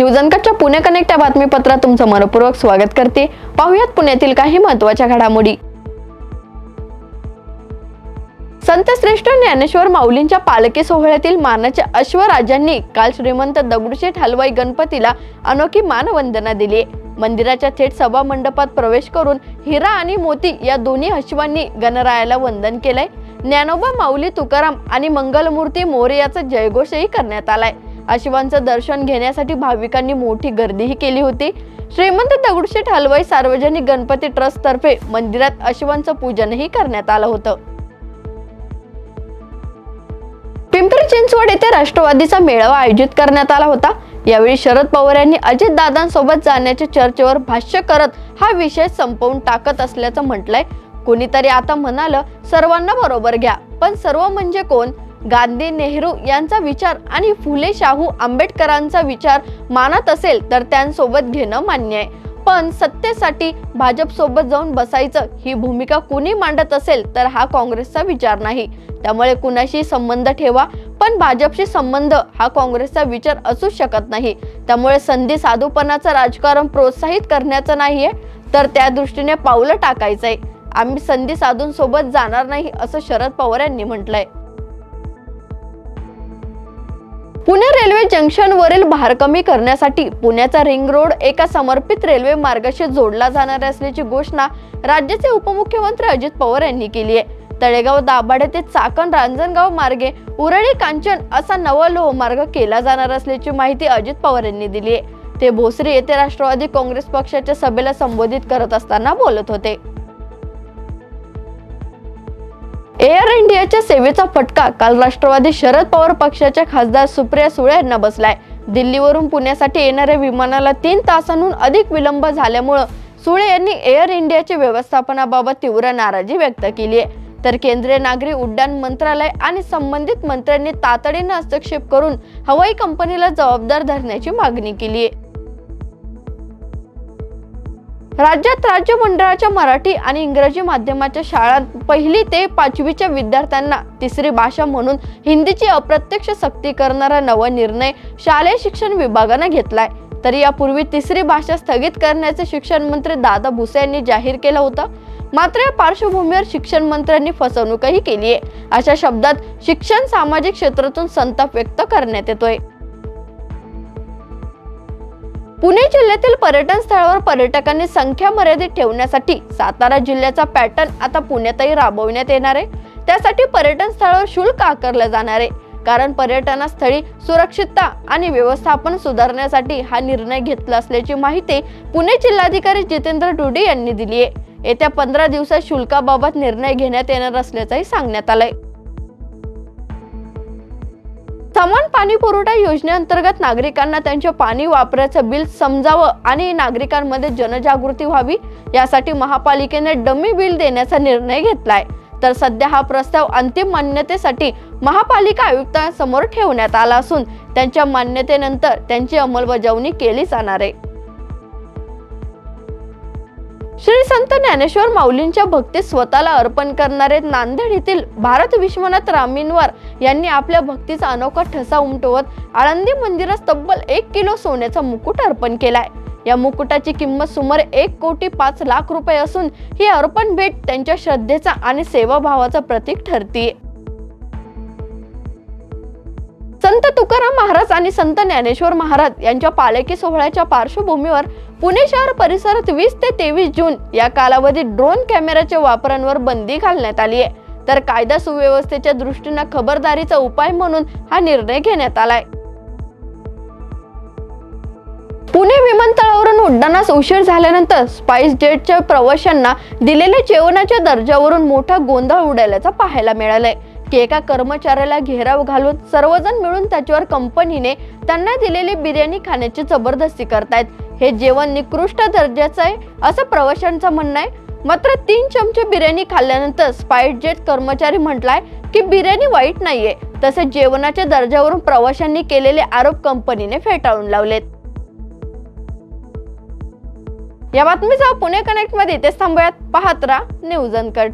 News अनकटच्या Pune connect या बातमीपत्रात तुमचं मनपूर्वक स्वागत करते. पाहुयात पुण्यातील काही महत्त्वाच्या घडामोडी. संत श्रेष्ठ ज्ञानेश्वर माऊलींच्या पालखी सोहळ्यातील मानाच्या अश्वराजांनी काल श्रीमंत दगडूशेठ हलवाई गणपतीला अनोखी मानवंदना दिली मंदिराच्या थेट सभा मंडपात प्रवेश करून हिरा आणि मोती या दोन्ही अश्वांनी गणरायाला वंदन केलंय. ज्ञानोबा माऊली तुकाराम आणि मंगलमूर्ती मोरे याचा जयघोषही करण्यात आलाय. आशिवांचं दर्शन घेण्यासाठी भाविकांनी मोठी गर्दीही केली होती. श्रीमंत दगडूशेठ हलवाई सार्वजनिक गणपती ट्रस्ट तर्फे मंदिरात अशिवांचं पूजनही करण्यात आलं होतं. पिंपरी चिंचवड येथे राष्ट्रवादीचा मेळावा आयोजित करण्यात आला होता. यावेळी शरद पवार यांनी अजित दादांसोबत जाण्याच्या चर्चेवर भाष्य करत हा विषय संपवून टाकत असल्याचं म्हटलंय. कोणीतरी आता म्हणालं सर्वांना बरोबर घ्या पण सर्व म्हणजे कोण? गांधी नेहरू यांचा विचार आणि फुले शाहू आंबेडकरांचा विचार मानत असेल तर त्यांसोबत घेणं मान्य आहे. पण सत्तेसाठी भाजपसोबत जाऊन बसायचं ही भूमिका कुणी मांडत असेल तर हा काँग्रेसचा विचार नाही. त्यामुळे कुणाशी संबंध ठेवा पण भाजपशी संबंध हा काँग्रेसचा विचार असू शकत नाही. त्यामुळे संधी साधूपणाचं राजकारण प्रोत्साहित करण्याचं नाहीये तर त्या दृष्टीने पावलं टाकायचंय. आम्ही संधी साधूंसोबत जाणार नाही असं शरद पवार यांनी म्हटलंय. रेल्वे जंक्शनवरील भार कमी करण्यासाठी पुण्याचा रिंग रोड एका समर्पित रेल्वे मार्गाशी जोडला जाणार असल्याची घोषणा राज्याचे उपमुख्यमंत्री अजित पवार यांनी केली आहे. तळेगाव दाभाडे ते चाकण रांजणगाव मार्गे उरळी कांचन असा नवा लोहमार्ग केला जाणार असल्याची माहिती अजित पवार यांनी दिली आहे. ते भोसरी येथे राष्ट्रवादी काँग्रेस पक्षाच्या सभेला संबोधित करत असताना बोलत होते. एअर इंडियाच्या सेवेचा फटका काल राष्ट्रवादी शरद पवार पक्षाच्या खासदार सुप्रिया सुळे यांना बसलाय. दिल्लीवरून पुण्यासाठी येणाऱ्या विमानाला तीन तासांहून अधिक विलंब झाल्यामुळं सुळे यांनी एअर इंडियाच्या व्यवस्थापनाबाबत तीव्र नाराजी व्यक्त केली आहे. तर केंद्रीय नागरी उड्डाण मंत्रालय आणि संबंधित मंत्र्यांनी तातडीनं हस्तक्षेप करून हवाई कंपनीला जबाबदार धरण्याची मागणी केली आहे. राज्यात राज्य मंडळाच्या मराठी आणि इंग्रजी माध्यमाच्या शाळांत पहिली ते पाचवीच्या विद्यार्थ्यांना तिसरी भाषा म्हणून हिंदीची अप्रत्यक्ष सक्ती करणारा नवा निर्णय शालेय शिक्षण विभागानं घेतलाय. तर यापूर्वी तिसरी भाषा स्थगित करण्याचे शिक्षण मंत्री दादा भुसे यांनी जाहीर केलं होतं. मात्र या पार्श्वभूमीवर शिक्षण मंत्र्यांनी फसवणूकही केली आहे अशा शब्दात शिक्षण सामाजिक क्षेत्रातून संताप व्यक्त करण्यात येतोय. पुणे जिल्ह्यातील पर्यटन स्थळावर पर्यटकांनी संख्या मर्यादित ठेवण्यासाठी सातारा जिल्ह्याचा पॅटर्न आता पुण्यातही राबविण्यात येणार आहे. त्यासाठी पर्यटन स्थळावर शुल्क आकारलं जाणार आहे. कारण पर्यटनास्थळी सुरक्षितता आणि व्यवस्थापन सुधारण्यासाठी हा निर्णय घेतला असल्याची माहिती पुणे जिल्हाधिकारी जितेंद्र डुडे यांनी दिली आहे. येत्या पंधरा दिवसात शुल्काबाबत निर्णय घेण्यात येणार असल्याचंही सांगण्यात आलंय. समान पाणी पुरवठा योजनेअंतर्गत नागरिकांना त्यांच्या पाणी वापराचं बिल समजावं आणि नागरिकांमध्ये जनजागृती व्हावी यासाठी महापालिकेने डमी बिल देण्याचा निर्णय घेतलाय. तर सध्या हा प्रस्ताव अंतिम मान्यतेसाठी महापालिका आयुक्तांसमोर ठेवण्यात आला असून त्यांच्या मान्यतेनंतर त्यांची अंमलबजावणी केली जाणार आहे. श्री संत ज्ञानेश्वर माऊलींच्या भक्तीत स्वतःला अर्पण करणारे नांदेड येथील भारत विश्वनाथ रामींवर यांनी आपल्या भक्तीचा अनोखा ठसा उमटवत आळंदी मंदिरात तब्बल एक किलो सोन्याचा मुकुट अर्पण केलाय. या मुकुटाची किंमत सुमारे एक कोटी पाच लाख रुपये असून ही अर्पण भेट त्यांच्या श्रद्धेचा आणि सेवाभावाचा प्रतीक ठरतीये. संत तुकाराम महाराज आणि संत ज्ञानेश्वर महाराज यांच्या पालखी सोहळ्याच्या पार्श्वभूमीवर पुणे शहर परिसरात वीस ते तेवीस जून या कालावधीत ड्रोन कॅमेऱ्याच्या वापरांवर बंदी घालण्यात आली आहे. तर कायदा सुव्यवस्थेच्या दृष्टीनं खबरदारीचा उपाय म्हणून हा निर्णय घेण्यात आलाय. पुणे विमानतळावरून उड्डाणास उशीर झाल्यानंतर स्पाइस जेटच्या प्रवाशांना दिलेल्या जेवणाच्या दर्जावरून मोठा गोंधळ उडाल्याचा पाहायला मिळालाय. की एका कर्मचाऱ्याला घेराव घालून सर्वजण मिळून त्याच्यावर कंपनीने त्यांना दिलेली बिर्याणी खाण्याची जबरदस्ती करतायत. हे जेवण निकृष्ट दर्जाचं आहे असं प्रवाशांचं म्हणणं आहे. मात्र तीन चमचे बिर्याणी खाल्ल्यानंतर स्पाइस जेट कर्मचारी म्हटलाय की बिर्याणी वाईट नाहीये. तसेच जेवणाच्या दर्जावरून प्रवाशांनी केलेले आरोप कंपनीने फेटाळून लावलेत. या बातमीचा पुणे कनेक्टमध्ये इथेच थांबूयात. पाहत राहा न्यूज अनकट